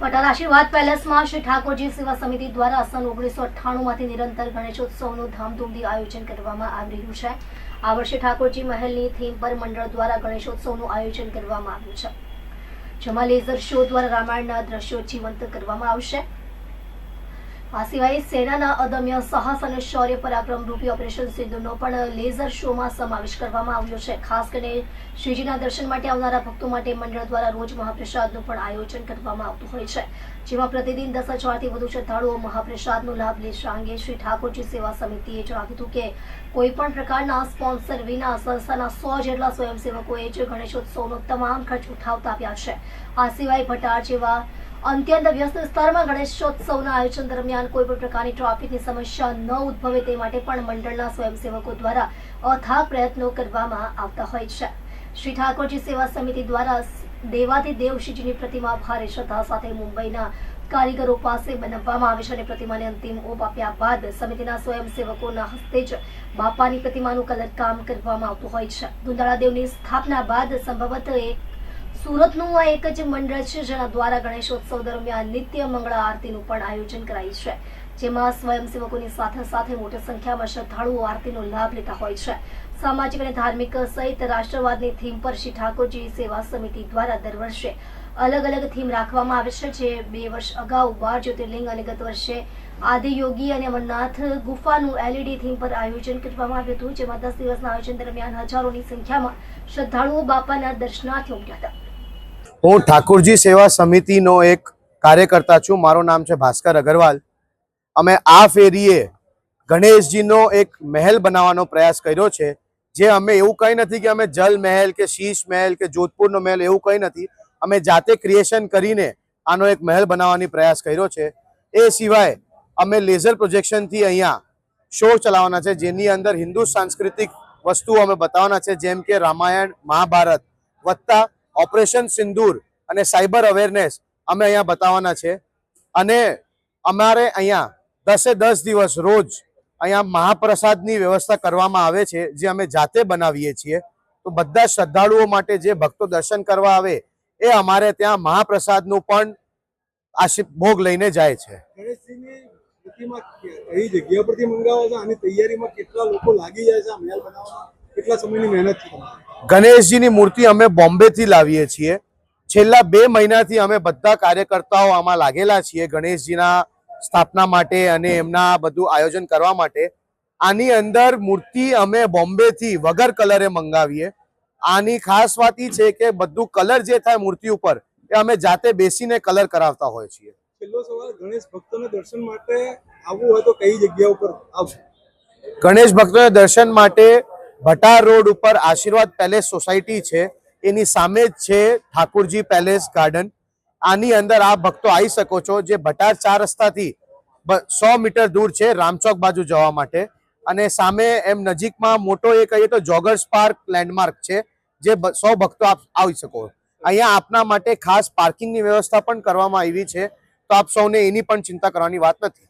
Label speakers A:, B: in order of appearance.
A: પટેલ આશીર્વાદ પેલેસમાં શ્રી ઠાકોરજી સેવા સમિતિ દ્વારા સન ઓગણીસો અઠ્ઠાણું માંથી નિરંતર ગણેશોત્સવનું ધામધૂમથી આયોજન કરવામાં આવી રહ્યું છે. આ વર્ષે ઠાકોરજી મહેલની થીમ પર મંડળ દ્વારા ગણેશોત્સવનું આયોજન કરવામાં આવ્યું છે. જેમાં લેઝર શો દ્વારા રામાયણના દ્રશ્યો જીવંત કરવામાં આવશે. આ સિવાય સેનાના અદમ્ય સાહસ અને શૌર્ય પરાક્રમ રૂપી ઓપરેશન સિંધુનો પણ લેઝર શોમાં સમાવેશ કરવામાં આવ્યો છે. ખાસ કરીને શ્રીજીના દર્શન માટે આવનારા ભક્તો માટે મંડળ દ્વારા રોજ મહાપ્રસાદનું પણ આયોજન કરવામાં આવતું હોય છે. જેમાં પ્રતિદિન દસ હજારથી વધુ શ્રદ્ધાળુઓ મહાપ્રસાદનો લાભ લેશે અંગે શ્રી ઠાકોરજી સેવા સમિતિએ જણાવ્યું હતું કે, કોઈ પણ પ્રકારના સ્પોન્સર વિના સંસ્થાના સો જેટલા સ્વયંસેવકોએ જ ગણેશોત્સવનો તમામ ખર્ચ ઉઠાવતા આવ્યા છે. આ સિવાય ભટાર જેવા અત્યંત વ્યસ્ત વિસ્તારમાં ગણેશોત્સવના આયોજન દરમિયાન કોઈ પણ પ્રકારની ટ્રાફિકની સમસ્યા ન ઉદ્ભવે તે માટે પણ મંડળના સ્વયંસેવકો દ્વારા અથાગ પ્રયત્નો કરવામાં આવતા હોય છે. શ્રી ઠાકોરજી સેવા સમિતિ દ્વારા દેવાથી દેવશીજીની પ્રતિમા ભારે શ્રદ્ધા સાથે મુંબઈના કારીગરો પાસે બનાવવામાં આવે છે અને પ્રતિમાને અંતિમ ઓપ આપ્યા બાદ સમિતિના સ્વયંસેવકોના હસ્તે જ બાપાની પ્રતિમાનું કલર કામ કરવામાં આવતું હોય છે. દુંદાળા દેવની સ્થાપના બાદ સંભવત એક સુરતનું આ એક જ મંડળ છે, જેના દ્વારા ગણેશોત્સવ દરમિયાન નિત્ય મંગળા આરતીનું પણ આયોજન કરાય છે. જેમાં સ્વયંસેવકોની સાથે સાથે મોટી સંખ્યામાં શ્રદ્ધાળુઓ આરતીનો લાભ લેતા હોય છે. સામાજિક અને ધાર્મિક સહિત રાષ્ટ્રવાદની થીમ પર શ્રી ઠાકોરજી સેવા સમિતિ દ્વારા દર વર્ષે અલગ અલગ થીમ રાખવામાં આવે છે, જે બે વર્ષ અગાઉ બાર જ્યોતિર્લિંગ અને ગત વર્ષે આદિયોગી અને અમરનાથ ગુફાનું એલઈડી થીમ પર આયોજન કરવામાં આવ્યું હતું, જેમાં દસ દિવસના આયોજન દરમિયાન હજારોની સંખ્યામાં શ્રદ્ધાળુઓ બાપાના દર્શનાર્થે ઉમટ્યા હતા.
B: હું ઠાકોરજી સેવા સમિતિનો એક કાર્યકર્તા છું. મારું નામ છે ભાસ્કર અગરવાલ. અમે આ ફેરીએ ગણેશજીનો એક મહેલ બનાવવાનો પ્રયાસ કર્યો છે. જે અમે એવું કંઈ નથી કે અમે જલ મહેલ કે શીશ મહેલ કે જોધપુરનો મહેલ એવું કંઈ નથી. અમે જાતે ક્રિએશન કરીને આનો એક મહેલ બનાવવાની પ્રયાસ કર્યો છે. એ સિવાય અમે લેઝર પ્રોજેક્શનથી અહીંયા શો ચલાવવાના છે. જેની અંદર હિન્દુ સાંસ્કૃતિક વસ્તુઓ અમે બતાવવાના છે. જેમ કે રામાયણ, મહાભારત વત્તા ઓપરેશન સિંદૂર અને સાયબર અવેરનેસ અમે અહીંયા બતાવવાના છે. અને અમારે અહીંયા દસે દસ દિવસ રોજ અહીંયા મહાપ્રસાદની વ્યવસ્થા કરવામાં આવે છે, જે અમે જાતે બનાવીએ છીએ. તો બધા શ્રદ્ધાળુઓ માટે જે ભક્તો દર્શન કરવા આવે, એ અમારે ત્યાં મહાપ્રસાદનું પણ આશી ભોગ લઈને જાય છે.
C: તૈયારીમાં કેટલા લોકો લાગી જાય છે કેટલા સમયની મહેનત
B: ગણેશજીની મૂર્તિ અમે બોમ્બેથી લાવીએ છીએ. છેલ્લા બે મહિનાથી અમે બધા કાર્યકર્તાઓ આમાં લાગેલા છીએ ગણેશજીના સ્થાપના માટે અને એમના બધું આયોજન કરવા માટે. આની અંદર મૂર્તિ અમે બોમ્બેથી વગર કલરે મંગાવીએ. આની ખાસ વાત એ છે કે બધું કલર જે થાય મૂર્તિ ઉપર એ અમે જાતે બેસીને કલર કરાવતા હોય છીએ.
C: છેલ્લો સવાલ ગણેશ ભક્તોને દર્શન માટે આવવું હોય તો કઈ જગ્યા ઉપર આવશે?
B: ગણેશ ભક્તોને દર્શન માટે ભટાર રોડ ઉપર આશીર્વાદ પેલેસ સોસાયટી છે. એની સામે જ છે ઠાકુરજી પેલેસ ગાર્ડન. આની અંદર આ ભક્તો આવી શકો છો જે ભટાર ચાર રસ્તાથી સો મીટર દૂર છે રામચોક બાજુ જવા માટે. અને સામે એમ નજીકમાં મોટો એ કહીએ તો જોગર્સ પાર્ક લેન્ડમાર્ક છે, જે સો ભક્તો આપ આવી શકો. અહીંયા આપના માટે ખાસ પાર્કિંગની વ્યવસ્થા પણ કરવામાં આવી છે. તો આપ સૌને એની પણ ચિંતા કરવાની વાત નથી.